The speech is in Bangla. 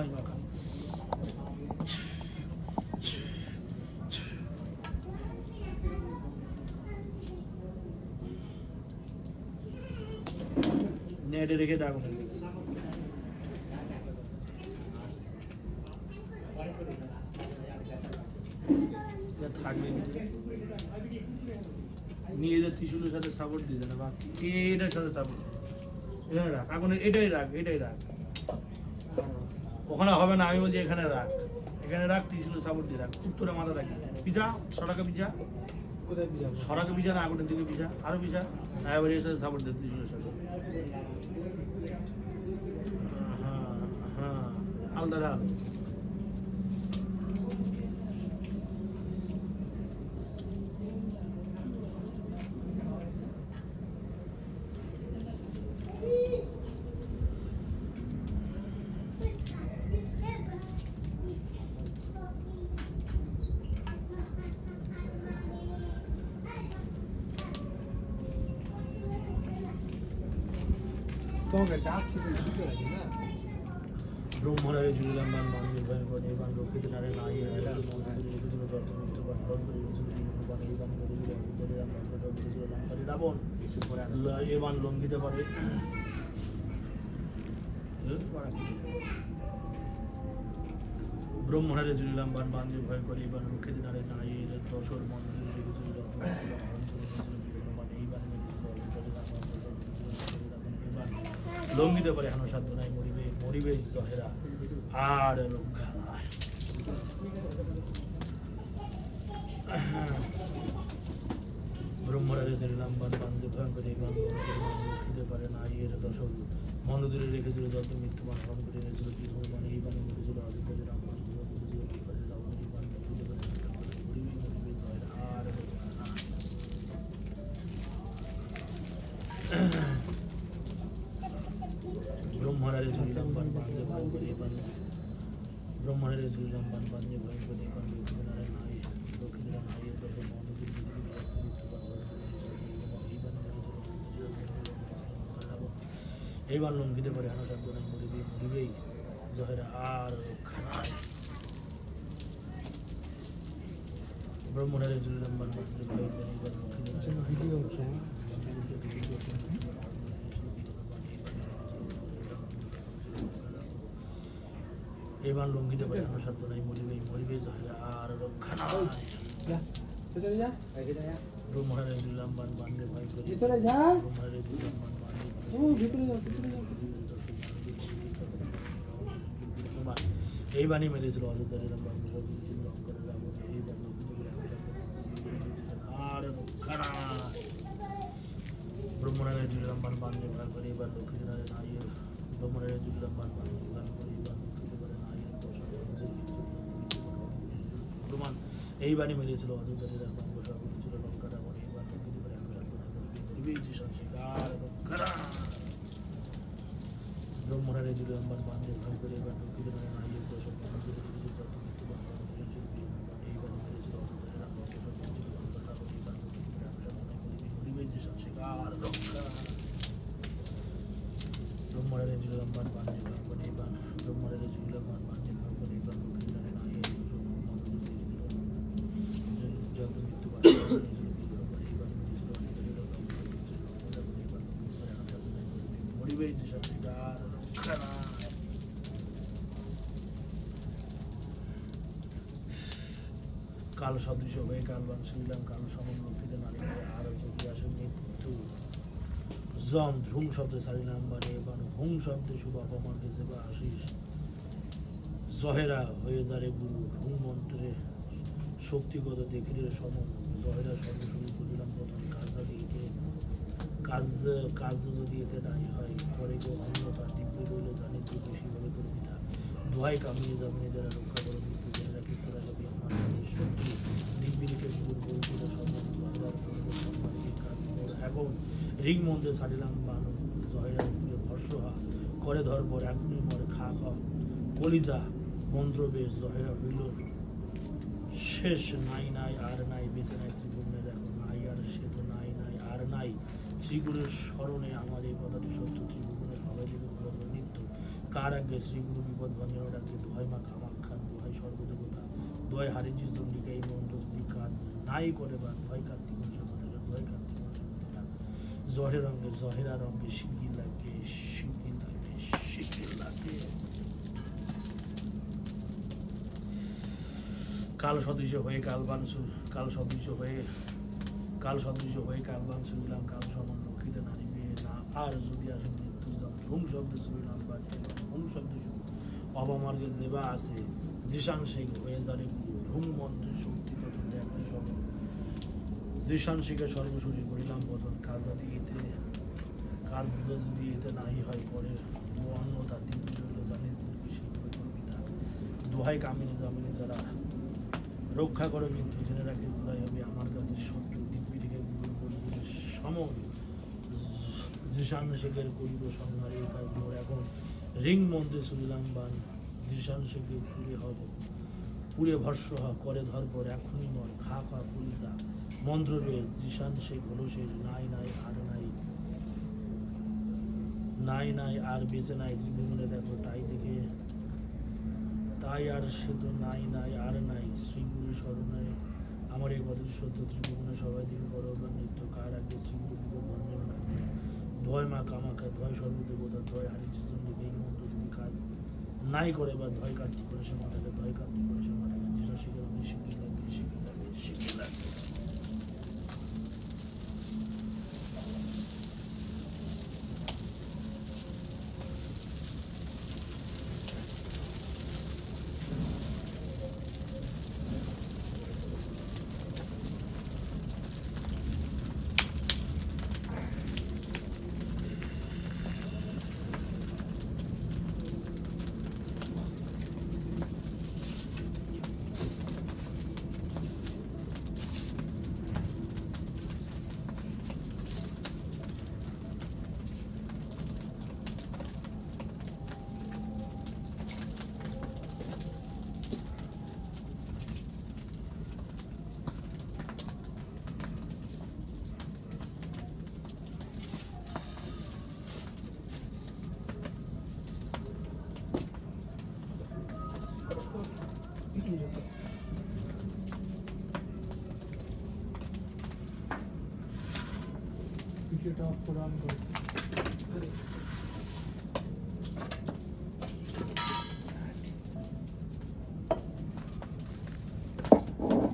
পাই মাখা নেটে রেখে দেখো থাকবে। নিজেদের ত্রিশুলের সাথে সাপোর্ট দিতে না বা এটার সাথে সাপোর্ট এখানে রাখ। এখন এটাই রাখ এটাই রাখ। ওখানে হবে না আমি বলছি এখানে রাখ। এখানে রাখ ত্রিশুলের সাপোর্ট দিয়ে রাখ। উত্তরে মাথা রাখি পিজা? সড়কে পিজা? সড়কে সরাকে পিজা না আগুনের দিকে পিজা? আরও পিজা? এবারে এসে সাথে সাপোর্ট দিয়ে ত্রিশুলের সাথে হ্যাঁ হ্যাঁ আলাদা রাখ ব্রহ্মণারে জুড়িলাম মান ভয় করে এবার রক্ষিত নারে না ইয়ে এটা মন্দিরে যত মৃত্যু বান করে রেখেছিল জীবন বান এই করে ছিল অন্তরে রাম বান করে রেখেছিল লঙ্কারি রাবণ কিছু পরে আর ল- এ লঙ্ঘিতে পারে জুড়িলাম বান করে এবার রক্ষিত নারে না ইয়ে দশর মন্দির যত মৃত্যু বান হরণ করে রেখেছিল জীবন বান এই বান মেরেছিল অন্তরে রাম বান করে রেখেছিল লঙ্কারি রাবণ এই বান লঙ্ঘিতে এখনও সাধ্য নাই, মরিবে মরিবে জহেরা, আর রক্ষা নাই। ব্রহ্মরাজের নাম বান বান্ধে ভয়ঙ্কর এই পারে না এর দশ মন দূরে রেখেছিল যত মৃত্যু বান হরণ করে এনেছিল কি ভগবান এই বানে মরেছিল অধিকারী রাম ব্রহ্মণারে ঝুলিলাম বান বান্ধে ভয় করে বান ব্রহ্মণারে ঝুলিলাম বান বান্ধে ভয় করে বান লক্ষ্মী নারায়ণ নাই লক্ষ্মী নারায়ণ নাই এর দশে মহানবীর এইবার লঙ্ঘিতে পারে নাই মরিবে মরিবেই জহের আর রক্ষা নাই নারায়ণ এবার লঙ্ঘিতে পারে আমার সাধ্য নাই মরিবে মরিবে জহের আর রক্ষা ব্রহ্মারে দিলাম বান বান্ধে করি। ভিতরে যা। ব্রহ্মারে দিলাম বান বান্ধে ও ভিতরে যা ভিতরে যা। এই বাণী মেরেছিল অযোধ্যার এরকম বাণ সব কিছু লঙ্কারের এই বাণ আর রক্ষা নাই দিলাম বান বান্ধে করে এবার লক্ষ্মী নারে নাই ব্রহ্মণারে দিলাম বান বান্ধে করে। এই বাণী মেরেছিল অযোধ্যার এরকম সব কিছু লঙ্কা রাবণ এই বাণ লক্ষ্মী করে আমি রাখব না দিবেছি সংস্কার রক্ষা নাই ব্রহ্মণারে দিল আমার বান্ধে ভয় করে, এবার লক্ষ্মী করে নাই দশক বান্ধে কিছু যত মৃত্যু বান এই বাণ মেরেছিল অযোধ্যার এরকম সব কিছু লঙ্কা রাবণ এই বাণ লক্ষ্মী করে আমি রাখব না দিবেছি সংস্কার রক্ষা ব্রহ্মণারে দিল আমার বান্ধে ভয় করে এবার ব্রহ্মণারে দিল আমার বান্ধে ভয় করে এবার লক্ষ্মী করে নাই যত মৃত্যু বান মরিবেই যে সংস্কার রক্ষা নাই কাল সদৃশ হয়ে কালবান শুনলাম কাল সমন্বতিতে নারী হয়ে আর চোখে আসে মৃত্যু জম ধ্রুম শব্দে সারিলাম বানে বান হুম শব্দে শুভ অপমান গেছে বা আশিস জহেরা হয়ে যারে গুরু হুম মন্ত্রে শক্তিগত দেখিলে সম জহেরা সর্ব শুরু করিলাম প্রথম দিতে কাজ কাজ যদি এতে নাই হয়, পরে গো অন্যতা দিব্য রইল, জানি তুই করবি না দোহাই কামিয়ে যাবেন যারা রক্ষা করো মৃত্যু জেনে রাখিস তোরা যাবি আমার শক্তি বলে সম্বন্ধ আবার করব সম্মানকে কাজ এবং রিং মন্ত্রে ছাড়িলাম বান জহেরা ভর্ষহা করে মরে খা কলিজা হইল শেষ নাই নাই, আর নাই, বেঁচে নাই ত্রিভুবনে দেখো নাই আর সে তো নাই নাই আর নাই শ্রীগুরুর স্মরণে আমার এই কথাটি সত্য, ত্রিভুবনে সবাই যদি বলব নিত্য। কার আগে শ্রীগুরু বিপদ ভাঙিয়ে ডাকে? দয় হারিজি চন্ডিকা এই মন্ত্র যদি কাজ নাই করে বা ভয় কার্তিক ভয় কার্তিক জহে রঙে জহেরা রঙে শিগি লাগে শিগি লাগে শিগি লাগে। কাল সদৃশ হয়ে কাল বানসুর, কাল সদৃশ হয়ে কাল সদৃশ হয়ে কাল বানসুর দিলাম কাল সমান লক্ষ্মীতে নারী মেয়ে না। আর যদি আসে মৃত্যু যাম হুম শব্দ শুনলাম বা হুম শব্দ শুনি অবমার্গে যেবা আছে জিশান শেখ হয়ে দাঁড়ে হুম মন্ত্রের শক্তি কত দেখতে সব জিশান শেখে সর্বশরী করিলাম বদন কাজ যদি এতে, কাজ যদি এতে নাই হয়, পরে ও রইল জানিস কৃষি দোহাই কামিনী জামিনী যারা রক্ষা করে কিন্তু জেনে রাখিস তাই হবে আমার কাছে গুরু সম জিশান শেখের করিব সংহারে কাজ মোর এখন রিং মন্ত্রে শুনিলাম বান জিশান শেখে পুরে হব। পুরে ভর্ষ হ, করে ধরপর এখনই মর, খা খা পুলিদা মন্ত্র বেশ জিশান শেখ হলো শেষ নাই নাই আর নাই। নাই নাই আর বেঁচে নাই, ত্রিভুবনে দেখো তাই দেখে। তাই আর সে তো নাই নাই আর নাই, শ্রীগুরু স্মরণে। আমার এই কথা সত্য ত্রিভুবনে সবাই দিন করবা নৃত্য ধয় মা ধয় ধয় এই কাজ নাই করে বা ধয় কার্তিক করে সে মাথাকে ধয় কার্তিক করে সে মাথাকে যেটা শিখে আমি শিখে লাগে শিখে লাগে শিখে লাগে ভিডিওটা অফ করে